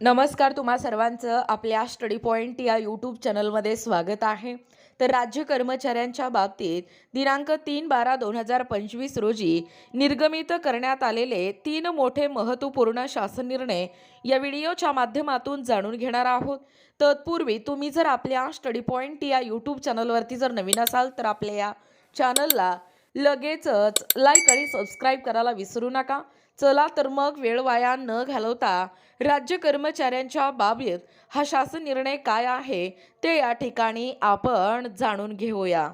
नमस्कार तुम्हा सर्वांचं आपल्या स्टडी पॉईंट या यूट्यूब चॅनलमध्ये स्वागत आहे. तर राज्य कर्मचाऱ्यांच्या बाबतीत दिनांक तीन बारा दोन हजार पंचवीस रोजी निर्गमित करण्यात आलेले तीन मोठे महत्त्वपूर्ण शासन निर्णय या व्हिडिओच्या माध्यमातून जाणून घेणार आहोत. तत्पूर्वी तुम्ही जर आपल्या स्टडी पॉईंट या यूट्यूब चॅनलवरती जर नवीन असाल तर आपल्या या चॅनलला लगेचच लाईक आणि सबस्क्राईब करायला विसरू नका. चला तर मग वेळ वाया न घालवता राज्य कर्मचाऱ्यांच्या बाबतीत हा शासन निर्णय काय आहे ते या ठिकाणी आपण जाणून घेऊया.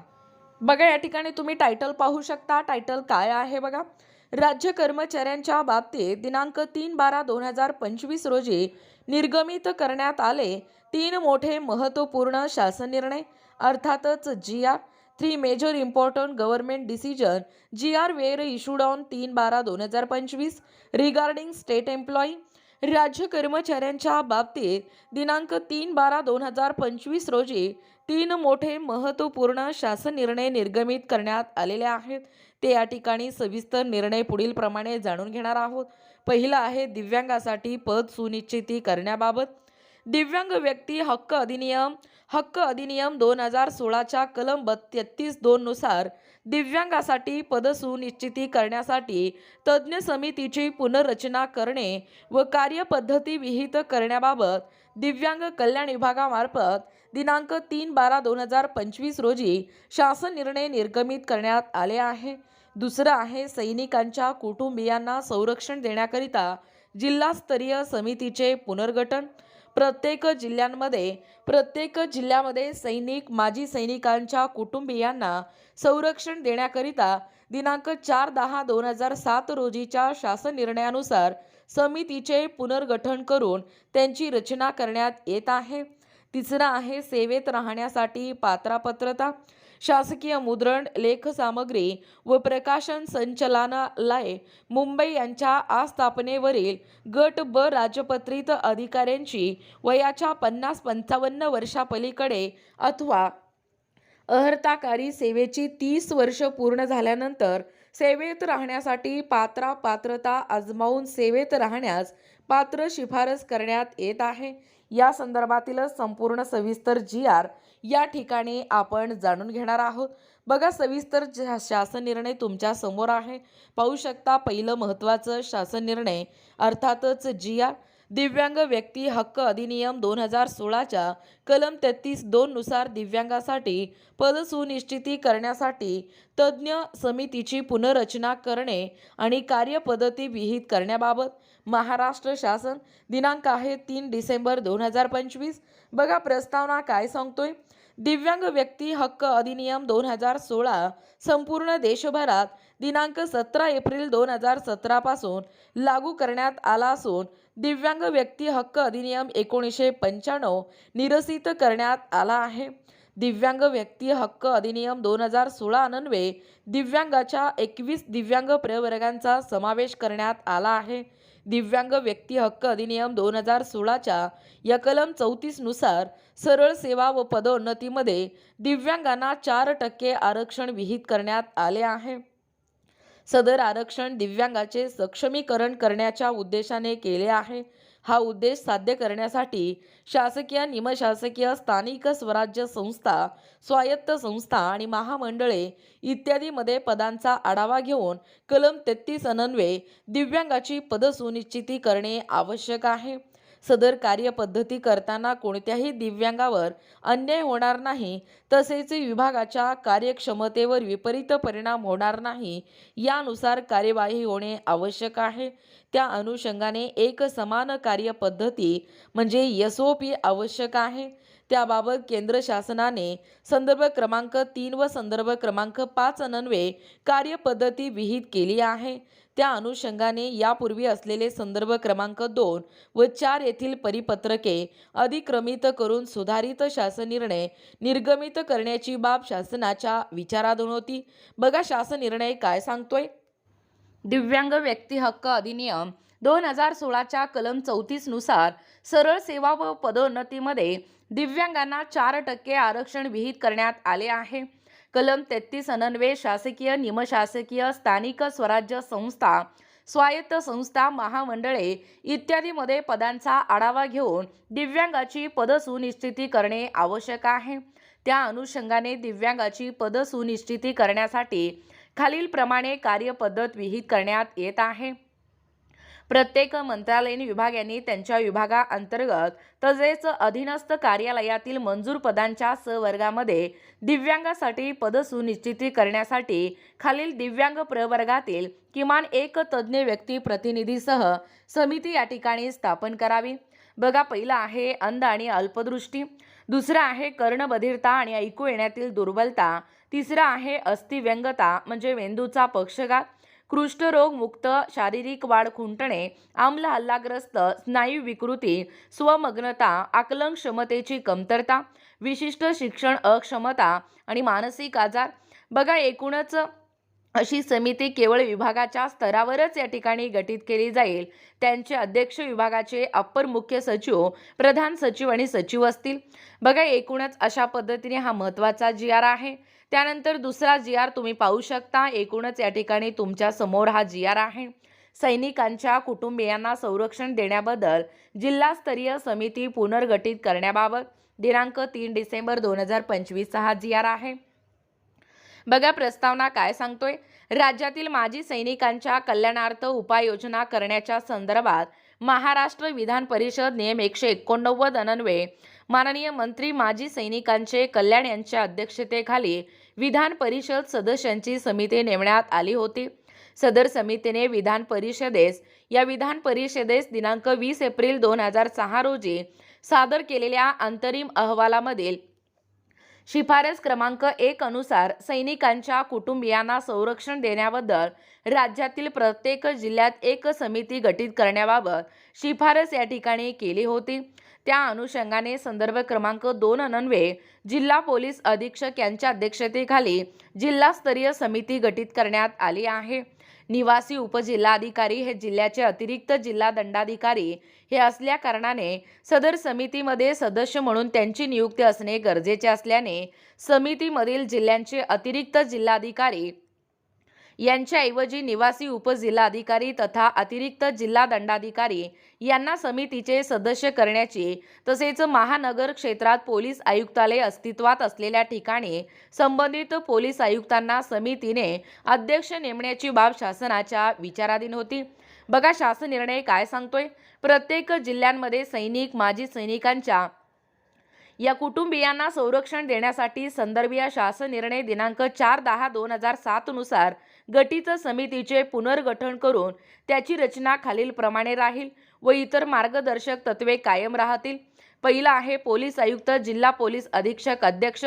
बघा या ठिकाणी तुम्ही टायटल पाहू शकता. टायटल काय आहे बघा? राज्य कर्मचाऱ्यांच्या बाबतीत दिनांक तीन बारा दोन हजार पंचवीस रोजी निर्गमित करण्यात आले तीन मोठे महत्त्वपूर्ण शासन निर्णय अर्थातच G R three major important government decision G R were issued on तीन बारा दोन हजार पंचवीस रिगार्डिंग स्टेट एम्प्लॉई राज्य कर्मचाऱ्यांच्या बाबतीत दिनांक तीन बारा दोन हजार पंचवीस रोजी तीन मोठे महत्त्वपूर्ण शासन निर्णय निर्गमित करण्यात आलेले आहेत. ते या ठिकाणी सविस्तर निर्णय पुढील प्रमाणे जाणून घेणार आहोत. पहिला आहे दिव्यांगासाठी पद सुनिश्चिती करण्याबाबत. दिव्यांग व्यक्ती हक्क अधिनियम हक्क अधिनियम दोन हजार सोळाच्या कलम बत तेहतीस दोननुसार दिव्यांगासाठी पद सुनिश्चिती करण्यासाठी तज्ज्ञ समितीची पुनर्रचना करणे व कार्यपद्धती विहित करण्याबाबत दिव्यांग कल्याण विभागामार्फत दिनांक तीन बारा दोन हजार पंचवीस रोजी शासन निर्णय निर्गमित करण्यात आले आहे. दुसरं आहे सैनिकांच्या कुटुंबियांना संरक्षण देण्याकरिता जिल्हास्तरीय समितीचे पुनर्गठन. प्रत्येक जिल्ह्यांमध्ये प्रत्येक जिल्ह्यामध्ये सैनिक माजी सैनिकांच्या कुटुंबियांना संरक्षण देण्याकरिता दिनांक चार दहा दोन हजार सात रोजीच्या शासन निर्णयानुसार समितीचे पुनर्गठन करून त्यांची रचना करण्यात येत आहे. तिसरं आहे सेवेत राहण्यासाठी पात्रापत्रता. शासकीय मुद्रण लेखसामग्री व प्रकाशन संचलनालय मुंबई यांच्या आस्थापनेवरील गट ब राजपत्रित अधिकाऱ्यांची वयाच्या पन्नास पंचावन्न वर्षापलीकडे अथवा अर्हताकारी सेवेची तीस वर्ष पूर्ण झाल्यानंतर सेवेत राहण्यासाठी पात्रा पात्रता आजमावून सेवेत राहण्यास पात्र शिफारस करण्यात येत आहे. या संदर्भातील संपूर्ण सविस्तर जी आर या ठिकाणी आपण जाणून घेणार आहोत. बघा सविस्तर शासन निर्णय तुमच्यासमोर आहे. पाहू शकता पहिलं महत्त्वाचं शासन निर्णय अर्थातच जिया दिव्यांग व्यक्ती हक्क अधिनियम दोन हजार सोळाच्या कलम तेहतीस दोननुसार दिव्यांगासाठी पद सुनिश्चिती करण्यासाठी तज्ज्ञ समितीची पुनर्रचना करणे आणि कार्यपद्धती विहित करण्याबाबत महाराष्ट्र शासन दिनांक आहे तीन डिसेंबर दोन हजार पंचवीस. बघा प्रस्तावना काय सांगतोय? दिव्यांग व्यक्ती हक्क अधिनियम दोन हजार सोळा संपूर्ण देशभरात दिनांक सतरा एप्रिल दोन हजार सतरापासून लागू करण्यात आला असून दिव्यांग व्यक्ती हक्क अधिनियम एकोणीसशे पंच्याण्णव निरसित करण्यात आला आहे. दिव्यांग व्यक्ती हक्क अधिनियम दोन हजार सोळा अन्वये दिव्यांगाच्या एकवीस दिव्यांग प्रवर्गांचा समावेश करण्यात आला आहे. दिव्यांग व्यक्ती हक्क अधिनियम दोन हजार सोळाच्या या कलम चौतीसनुसार सरळ सेवा व पदोन्नतीमध्ये दिव्यांगांना चार टक्के आरक्षण विहित करण्यात आले आहे. सदर आरक्षण दिव्यांगाचे सक्षमीकरण करण्याच्या उद्देशाने केले आहे. हा उद्देश साध्य करण्यासाठी शासकीय निमशासकीय स्थानिक स्वराज्य संस्था स्वायत्त संस्था आणि महामंडळे इत्यादीमध्ये पदांचा आढावा घेऊन कलम तेहतीस अनन्वे दिव्यांगाची पदं सुनिश्चिती करणे आवश्यक आहे. सदर कार्यपद्धती करताना कोणत्याही दिव्यांगावर अन्याय होणार नाही तसेच विभागाच्या कार्यक्षमतेवर विपरीत परिणाम होणार नाही यानुसार कार्यवाही होणे आवश्यक आहे. त्या अनुषंगाने एक समान कार्यपद्धती म्हणजे एस ओ पी आवश्यक आहे. त्याबाबत केंद्र शासनाने संदर्भ क्रमांक तीन व संदर्भ क्रमांक पाच अनन्वे कार्यपद्धती विहित केली आहे. त्या अनुषंगाने यापूर्वी असलेले संदर्भ क्रमांक दोन व चार येथील परिपत्रके अधिक्रमित करून सुधारित शासन निर्णय निर्गमित करण्याची बाब शासनाच्या विचाराधून होती. बघा शासन निर्णय काय सांगतोय? दिव्यांग व्यक्ती हक्क अधिनियम दोन हजार सोळाच्या कलम चौतीसनुसार सरळ सेवा व पदोन्नतीमध्ये दिव्यांगांना चार टक्के आरक्षण विहित करण्यात आले आहे. कलम तेहतीस अन्वये शासकीय निमशासकीय स्थानिक स्वराज्य संस्था स्वायत्त संस्था महामंडळे इत्यादीमध्ये पदांचा आढावा घेऊन दिव्यांगाची पद सुनिश्चिती करणे आवश्यक आहे. त्या अनुषंगाने दिव्यांगाची पद सुनिश्चिती करण्यासाठी खालीलप्रमाणे कार्यपद्धत विहित करण्यात येत आहे. प्रत्येक मंत्रालयीन विभाग यांनी त्यांच्या विभागाअंतर्गत तसेच अधीनस्थ कार्यालयातील मंजूर पदांच्या सवर्गामध्ये दिव्यांगासाठी पद सुनिश्चिती करण्यासाठी खालील दिव्यांग प्रवर्गातील किमान एक तज्ज्ञ व्यक्ती प्रतिनिधीसह समिती या ठिकाणी स्थापन करावी. बघा पहिलं आहे अंध आणि अल्पदृष्टी दुसरं आहे कर्णबधिरता आणि ऐकू येण्यातील दुर्बलता तिसरं आहे अस्थिव्यंगता म्हणजे मेंदूचा पक्षघात कुष्ठरोग मुक्त शारीरिक वाढ खुंटणे आम्ल हल्लाग्रस्त स्नायू विकृती स्वमग्नता आकलन क्षमतेची कमतरता विशिष्ट शिक्षण अक्षमता आणि मानसिक आजार. बघा एकूणच अशी समिती केवळ विभागाच्या स्तरावरच या ठिकाणी गठीत केली जाईल. त्यांचे अध्यक्ष विभागाचे अप्पर मुख्य सचिव प्रधान सचिव आणि सचिव असतील. बघा एकूणच अशा पद्धतीने हा महत्त्वाचा जी आर आहे. त्यानंतर दुसरा जी आर तुम्ही पाहू शकता. एकूणच या ठिकाणी तुमच्यासमोर हा जी आर आहे. सैनिकांच्या कुटुंबियांना संरक्षण देण्याबद्दल जिल्हास्तरीय समिती पुनर्गठित करण्याबाबत दिनांक तीन डिसेंबर दोन हजार पंचवीसचा हा जी आर आहे. बघा प्रस्तावना काय सांगतोय? राज्यातील माजी सैनिकांच्या कल्याणार्थ उपाययोजना करण्याच्या संदर्भात महाराष्ट्र विधान परिषद नियम एकशे एकोणनव्वद अनन्वये माननीय मंत्री माजी सैनिकांचे कल्याण यांच्या अध्यक्षतेखाली विधान परिषद सदस्यांची समिती नेमण्यात आली होती. सदर समितीने विधान परिषदेस या विधान परिषदेस दिनांक वीस एप्रिल दोन हजार सहा रोजी सादर केलेल्या अंतरिम अहवालामधील शिफारस क्रमांक एक अनुसार सैनिकांच्या कुटुंबियांना संरक्षण देण्याबद्दल राज्यातील प्रत्येक जिल्ह्यात एक समिती गठीत करण्याबाबत शिफारस या ठिकाणी केली होती. त्या अनुषंगाने संदर्भ क्रमांक दोन अनन्वये जिल्हा पोलीस अधीक्षक यांच्या अध्यक्षतेखाली जिल्हास्तरीय समिती गठीत करण्यात आली आहे. निवासी उपजिल्हाधिकारी हे जिल्ह्याचे अतिरिक्त जिल्हा दंडाधिकारी हे असल्या कारणाने सदर समितीमध्ये सदस्य म्हणून त्यांची नियुक्ती असणे गरजेचे असल्याने समितीमधील जिल्ह्यांचे अतिरिक्त जिल्हाधिकारी यांच्याऐवजी निवासी उपजिल्हाधिकारी तथा अतिरिक्त जिल्हा दंडाधिकारी यांना समितीचे सदस्य करण्याची तसेच महानगर क्षेत्रात पोलीस आयुक्तालय अस्तित्वात असलेल्या ठिकाणी संबंधित पोलीस आयुक्तांना समितीने अध्यक्ष नेमण्याची बाब शासनाच्या विचाराधीन होती. बघा शासन निर्णय काय सांगतोय? प्रत्येक जिल्ह्यांमध्ये सैनिक माजी सैनिकांच्या या कुटुंबियांना संरक्षण देण्यासाठी संदर्भीय शासन निर्णय दिनांक चार दहा दोन हजार सातनुसार गटित समितीचे पुनर्गठन करून त्याची रचना खालीलप्रमाणे राहील व इतर मार्गदर्शक तत्वे कायम राहतील. पहिलं आहे पोलीस आयुक्त जिल्हा पोलीस अधीक्षक अध्यक्ष.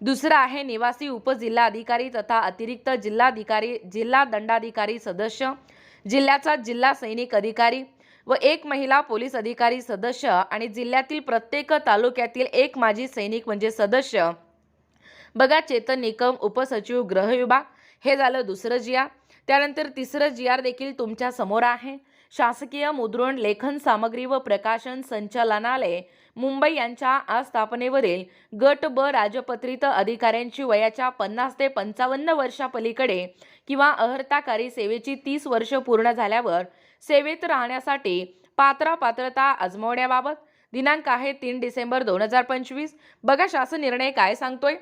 दुसरं आहे निवासी उपजिल्हाधिकारी तथा अतिरिक्त जिल्हाधिकारी जिल्हा दंडाधिकारी सदस्य. जिल्ह्याचा जिल्हा सैनिक अधिकारी व एक महिला पोलीस अधिकारी सदस्य आणि जिल्ह्यातील प्रत्येक तालुक्यातील एक माजी सैनिक म्हणजे सदस्य. बघा चेतन निकम उपसचिव गृह विभाग. हे झालं दुसरं जी आर त्यानंतर तिसरं जी आर देखील तुमच्यासमोर आहे. शासकीय मुद्रण लेखन सामग्री व प्रकाशन संचालनालय मुंबई यांच्या आस्थापनेवरील गट ब राजपत्रित अधिकाऱ्यांची वयाच्या पन्नास ते पंचावन्न वर्षापलीकडे किंवा अहर्ताकारी सेवेची तीस वर्ष पूर्ण झाल्यावर सेवेत राहण्यासाठी पात्रा पात्रता आजमवण्याबाबत दिनांक आहे तीन डिसेंबर दोन हजार पंचवीस. बघा शासन निर्णय काय सांगतोय?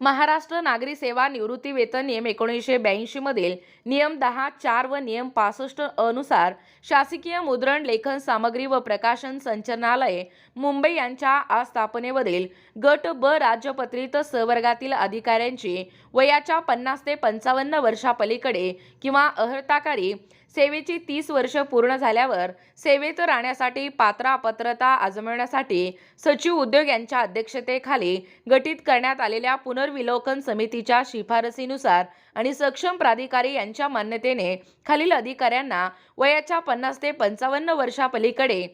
महाराष्ट्र नागरी सेवा निवृत्ती वेतन नियम एकोणीसशे ब्याऐंशी मधील नियम दहा चार व नियम पासष्ट अनुसार शासकीय मुद्रण लेखन सामग्री व प्रकाशन संचालनालय मुंबई यांच्या आस्थापनेवरील गट ब राज्यपत्रित सहवर्गातील अधिकाऱ्यांची वयाच्या पन्नास ते पंचावन्न वर्षापलीकडे किंवा अहर्ताकारी सेवेची तीस वर्ष पूर्ण झाल्यावर सेवेत राहण्यासाठी पात्रा पात्रता आजमावण्यासाठी सचिव उद्योग यांच्या अध्यक्षतेखाली गठीत करण्यात आलेल्या पुनर्विलोकन समितीच्या शिफारसीनुसार आणि सक्षम प्राधिकारी यांच्या मान्यतेने खालील अधिकाऱ्यांना वयाच्या पन्नास ते पंचावन्न वर्षापलीकडे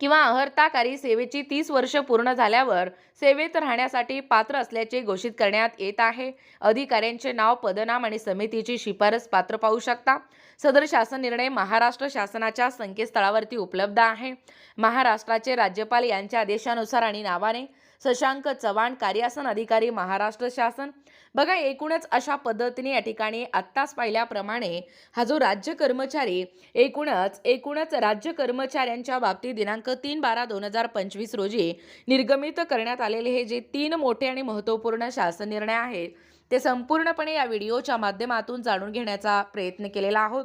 किंवा अहर्ताकारी सेवेची तीस वर्ष पूर्ण झाल्यावर सेवेत राहण्यासाठी पात्र असल्याचे घोषित करण्यात येत आहे. अधिकाऱ्यांचे नाव पदनाम आणि समितीची शिफारस पात्र पाहू शकता. सदर शासन निर्णय महाराष्ट्र शासनाच्या संकेतस्थळावरती उपलब्ध आहे. महाराष्ट्राचे राज्यपाल यांच्या आदेशानुसार आणि नावाने शशांक चव्हाण कार्यासन अधिकारी महाराष्ट्र शासन बघा एकूणच अशा पद्धतीने या ठिकाणी आत्ताच पाहिल्याप्रमाणे हा जो राज्य कर्मचारी एकूणच एकूणच राज्य कर्मचाऱ्यांच्या बाबतीत दिनांक तीन बारा दोन हजार पंचवीस रोजी निर्गमित करण्यात आलेले हे जे तीन मोठे आणि महत्त्वपूर्ण शासन निर्णय आहेत ते संपूर्णपणे या व्हिडिओच्या माध्यमातून जाणून घेण्याचा प्रयत्न केलेला आहोत.